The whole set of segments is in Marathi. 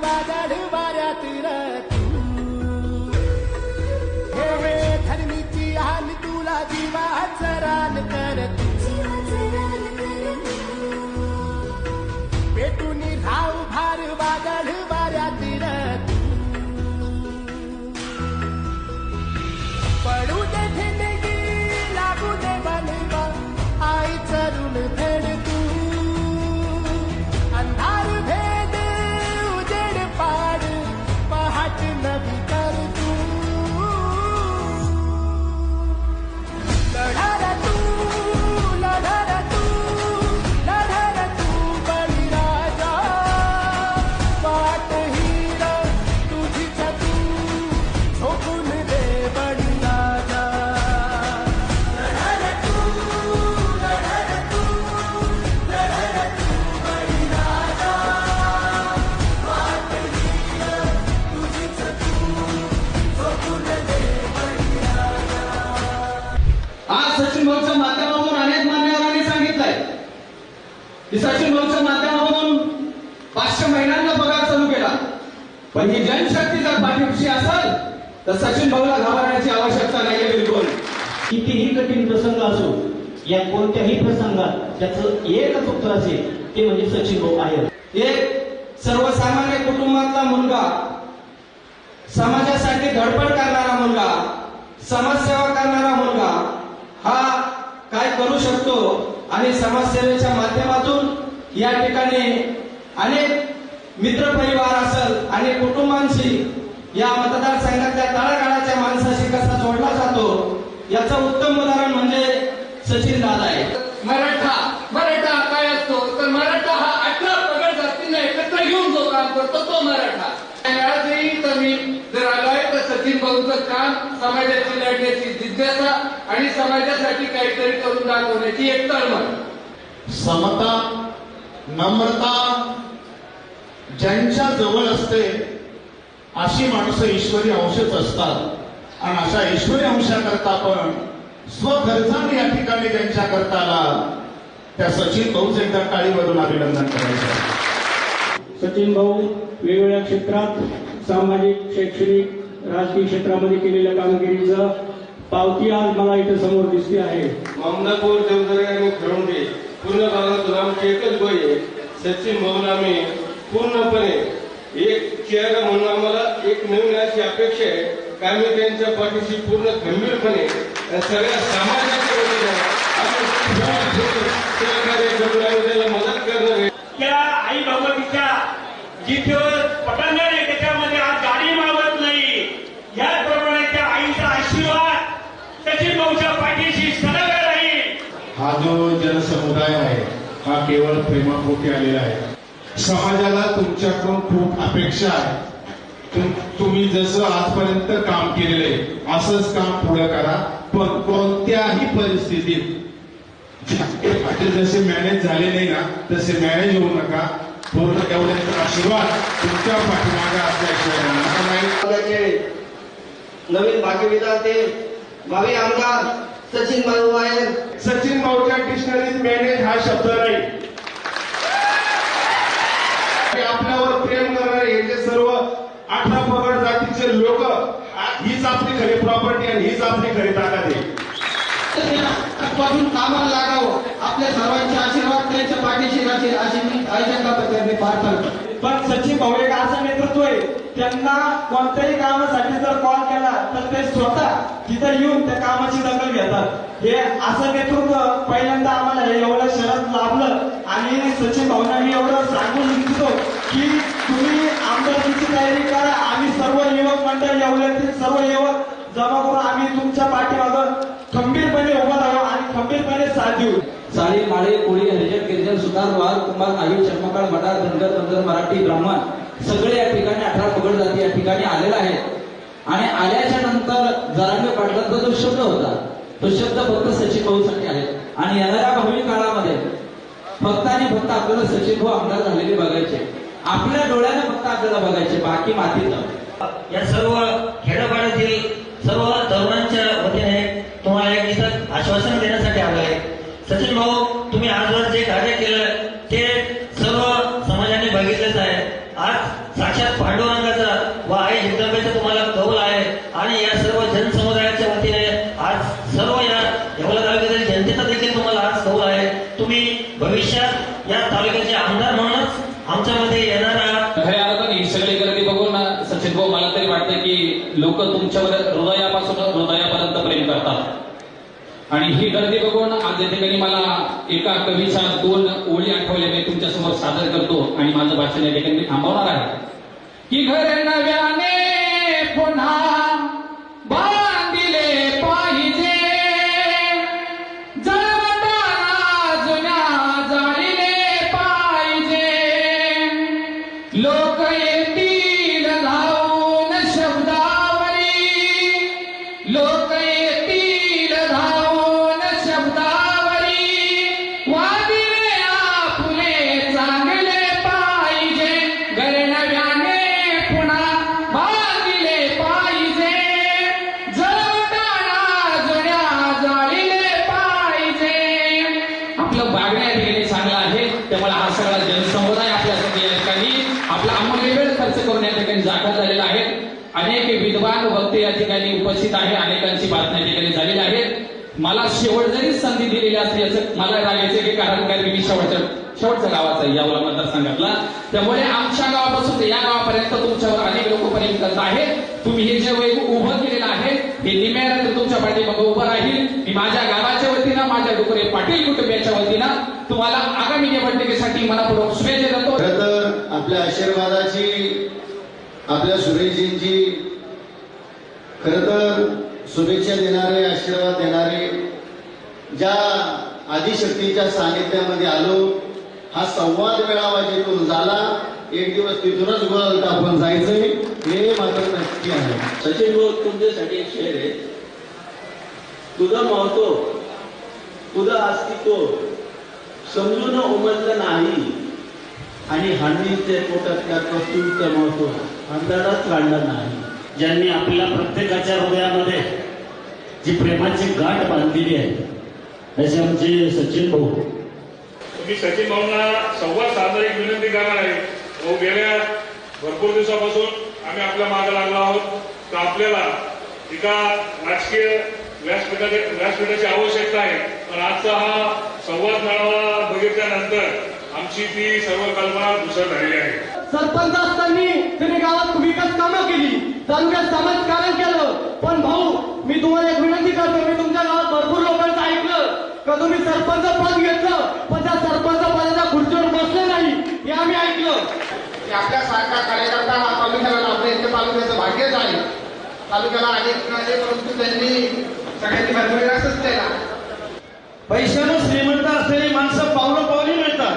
madalu madalu madalu की सचिन माध्यमातून पाचशे महिन्यांना पगार चालू केला. पण ही जनशक्ती जर पाठीशी असेल तर सचिन भाऊला घाबरण्याची आवश्यकता नाहीये बिलकुल. कितीही कठीण प्रसंग असो या कोणत्याही प्रसंगात त्याचं एकच उत्तर असेल ते म्हणजे सचिन भाऊ आहे एक सर्वसामान्य कुटुंबातला मुलगा समाजासाठी धडपड करणारा मुलगा समाजसेवा करणारा मुलगा हा काय करू शकतो? आणि समाजसेवेच्या माध्यमातून या ठिकाणी अनेक मित्र परिवार असेल आणि कुटुंबांशी या मतदारसंघातल्या तळागाळाच्या माणसाशी कसा जोडला जातो याचं उत्तम उदाहरण म्हणजे सचिन दादा आहे मराठा मराठा हा काय असतो तर मराठा हा अठरा पगड जातींना एकत्र घेऊन जो काम करतो तो मराठा आजही तर मी जर आलोय तर सचिन भाऊचं काम समाजाची लढण्याची जिज्ञासा आणि समाजासाठी काहीतरी करून दाखवण्याची एक तळमळ. समता नम्रता ज्यांच्या जवळ असते अशी माणसं ईश्वरी अंशच असतात. आणि अशा ईश्वरी अंशाकरता आपण स्वखर्चाने या ठिकाणी ज्यांच्या करता आला त्या सचिन भाऊच एकदा टाळीवरून अभिनंदन करायचं. सचिन भाऊ वेगवेगळ्या क्षेत्रात सामाजिक शैक्षणिक राजकीय क्षेत्रामध्ये केलेल्या कामगिरीचं पावती आज मला इथे समोर दिसते आहे. मामदापूर देवदरे आणि खरवंडे पूर्ण भागातून आमची एकच गोय आहे. सचिन भाऊन आम्ही पूर्णपणे एक चेहरा म्हणून आम्हाला एक नवीन अशी अपेक्षा आहे. की आम्ही त्यांच्या पाठीशी पूर्ण गंभीरपणे सगळ्या समाजाच्या वतीने मदत करणार आहे. त्या आई भगवतीच्या जिथे पटांगण आहे त्याच्यामध्ये आज गाडी मावत नाही याचप्रमाणे त्या आईचा आशीर्वाद सचिन भाऊच्या पाठीशी सदैव राहील हा जो जनसमुदाय आहे हा केवळ प्रेमापोटी आलेला आहे. समाजाला तुमच्याकडून खूप अपेक्षा आहे. तुम- तुम्ही जसं आजपर्यंत काम केलेलं आहे असंच काम पुढे करा पण कोणत्याही परिस्थितीत जसे मॅनेज झाले नाही ना तसे मॅनेज होऊ नका. पूर्ण एवढ्याचा आशीर्वाद तुमच्या पाठीमागे असल्याशिवाय नवीन भाग्यविधाते भावी आमदार सचिन भाऊ आहेत सचिन भाऊच्या डिक्शनरीत मॅनेज हा शब्द नाही. ते आपल्यावर प्रेम करणारे हे जे सर्व अठरा पगड जातीचे लोक हीच आपली खरी प्रॉपर्टी आणि हीच आपली खरी ताकद आहे. पासून कामाला लागावं. आपल्या सर्वांचे आशीर्वाद त्यांच्या पाठीशी राहतील अशी मी आयोजका पत्राने पार करतो पण सचिन भाऊ एक असं नेतृत्व आहे. त्यांना कोणत्याही कामासाठी जर कॉल केला तर ते स्वतः तिथं येऊन त्या कामाची दखल घेतात. हे असं नेतृत्व पहिल्यांदा आम्हाला हे एवढं शरद लाभलं. आणि सचिन भाऊंना मी एवढं सांगून इच्छितो की तुम्ही आमदारकीची तयारी करा. आम्ही सर्व युवक मंडळ एवढ्यातील सर्व युवक जमा करून आम्ही तुमच्या पाठीमागं खंबीरपणे उभा राहू आणि खंबीरपणे साथ देऊ. साळी माळे कोळी हरिजन गिरिजन सुतार वार कुमार नागीर चर्मकाळ भटार धनगर धनगर मराठी ब्राह्मण सगळे या ठिकाणी अठरा पगड जाती या ठिकाणी आलेला आहे आणि आल्याच्यानंतर जरांगे पाटलांचा जो शब्द होता तो शब्द फक्त सचिन भाऊसाठी आहे. आणि येणाऱ्या भावी काळामध्ये फक्त आणि फक्त आपल्याला सचिन भाऊ आमदार झालेले बघायचे. आपल्या डोळ्याने फक्त आपल्याला बघायचे बाकी मातीत या सर्व खेडोपाड्यातील सर्व तरुणांच्या वतीने तुम्हाला एक दिवसात आश्वासन देण्यासाठी आलो आहे. सचिन भाऊ तुम्ही आजवर जे कार्य केलं ते सर्व समाजाने बघितलेच आहे. आज साक्षात पांडुरंगाचा व आई जगदंबेचा तुम्हाला आहे. आणि या सर्व जनसमुदायाच्या वतीने आज सर्व या यवला तालुक्यातील जनतेचा देखील तुम्हाला आज कौल आहे. तुम्ही भविष्यात या तालुक्याचे आमदार म्हणूनच आमच्यामध्ये येणार आहात. खऱ्या अर्थाने ही सगळी गर्दी बघून सचिन भाऊ मला तरी वाटतं की लोक तुमच्यावर हृदयापासून हृदयापर्यंत प्रेम करतात. आणि ही गर्दी बघून आज या ठिकाणी मला एका कवीच्या दोन ओळी आठवल्या मी तुमच्यासमोर सादर करतो आणि माझं भाषण या ठिकाणी थांबवणार आहे. की घर नव्याने पुन्हा लोक बातम्या या ठिकाणी झालेली आहेत मला शेवट जरी संधी दिलेली असली याचं मला रागायचं की कारण काय मी शेवटच्या शेवटच्या गावाचा आहे यावला मतदारसंघातला. त्यामुळे आमच्या गावापासून या गावापर्यंत तुमच्यावर अनेक लोक प्रेम आहे. तुम्ही हे जे वैभव उभं केलेलं आहे हे निम्यानंतर तुमच्या पाठीमागे उभं राहील. मी माझ्या गावाच्या वतीनं माझ्या डुकरे पाटील कुटुंबियाच्या वतीनं तुम्हाला आगामी निवडणुकीसाठी मनापूर्वक शुभेच्छा देतो. खरं तर आपल्या आशीर्वादाची आपल्या सुरेशजींची खरं तर शुभेच्छा देणारे आशीर्वाद देणारे ज्या आदिशक्तीच्या सानिध्यामध्ये आलो हा संवाद मेळावा जिथून झाला. एक दिवस तिथूनच गोल आपण जायचंय. हे मात्र नक्की आहे. सचिन भाऊ तुमच्यासाठी एक शेर आहे. तुझं महत्त्व तुझं अस्तित्व समजून उमजलं नाही. आणि हंडीचे पोटात त्या कस्तुरीचं महत्त्व अंधारात काढलं नाही. ज्यांनी आपल्या प्रत्येकाच्या जी प्रेमाची गाठ बांधलेली आहे. असे आमचे सचिन भाऊ. मी सचिन भाऊंना संवाद साधणार एक विनंती करणार आहे. भाऊ गेल्या भरपूर दिवसापासून आम्ही आपल्या मागे लागलो आहोत. तर आपल्याला एका राजकीय व्यासपीठाची व्यासपीठाची आवश्यकता आहे. पण आजचा हा संवाद मेळावा बघितल्यानंतर आमची ती सर्व कल्पना धुसर झालेली आहे. सरपंच असताना त्यांनी गावात विकास कामं केली. तालुक्यात समाजकारण केलं. पण भाऊ मी तुम्हाला एक विनंती करतो मी तुमच्या गावात भरपूर लोकांचं ऐकलं. का तुम्ही सरपंच पद घेतलं पण त्या सरपंच पदाच्या खुर्चीवर बसले नाही हे आम्ही ऐकलं. की आपल्यासारखा कार्यकर्ता हा तालुक्याला लाभले इतकं तालुक्याचं भाग्यच आहे तालुक्याला अनेक मिळाले परंतु त्यांनी सगळ्यांनी भरभरी असंच केला. पैशानं श्रीमंत असलेली माणसं पावलं पावली मिळतात.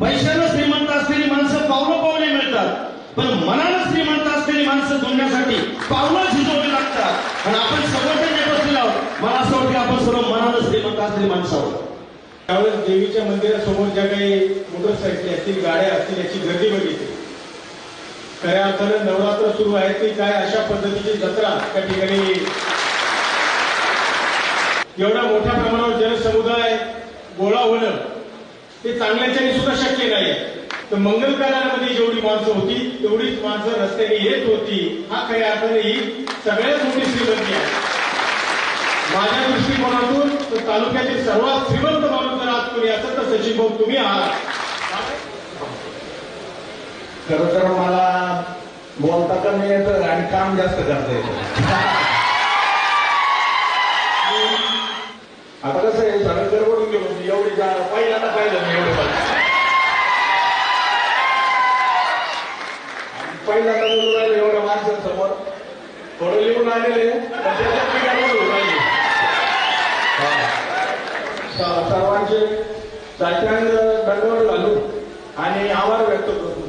पैशानं श्रीमंत असलेली माणसं पावलं पावली मिळतात. पण मनानं श्रीमंत असलेली माणसं दुनियासाठी पावलं झिजवावी लागतात आणि आपण सगळं जे बसलेलो आहोत मला असं वाटतं की आपण सर्व मनानं श्रीमंत असलेली माणसं आहोत त्यावेळेस देवीच्या मंदिरासमोर ज्या काही मोटरसायकली असतील गाड्या असतील याची गर्दी बघितली. खऱ्या अर्थानं नवरात्र सुरू आहे ती काय अशा पद्धतीची जत्रा त्या ठिकाणी एवढ्या मोठ्या प्रमाणावर जनसमुदाय गोळा होणं ते चांगल्याच्याने सुद्धा शक्य नाही तर मंगल कार्यालयामध्ये जेवढी माणसं होती तेवढीच माणसं रस्त्याने येत होती. हा खऱ्या अर्थाने ही सगळ्यात मोठी श्रीमंती आहे. माझ्या दृष्टिकोनातून तर तालुक्यातील सर्वात श्रीमंत माणूस जर आज कोणी असेल तर सचिन भाऊ तुम्ही आहात. खर तर मला बोलता कमी येतं आणि काम जास्त करता येतं. आता कसं आहे सगळं गडबडून गेलो मी एवढी जा पहिल्यांदा पाहिलं मी एवढं पहिल्यांदा बोलून राहिलो एवढ्या माणसांसमोर. थोडं लिहून आलेले पण त्याच्यात मी गडबड होऊन राहिली. सर्वांचे साष्टांग दंडवड घालू आणि आभार व्यक्त करतो.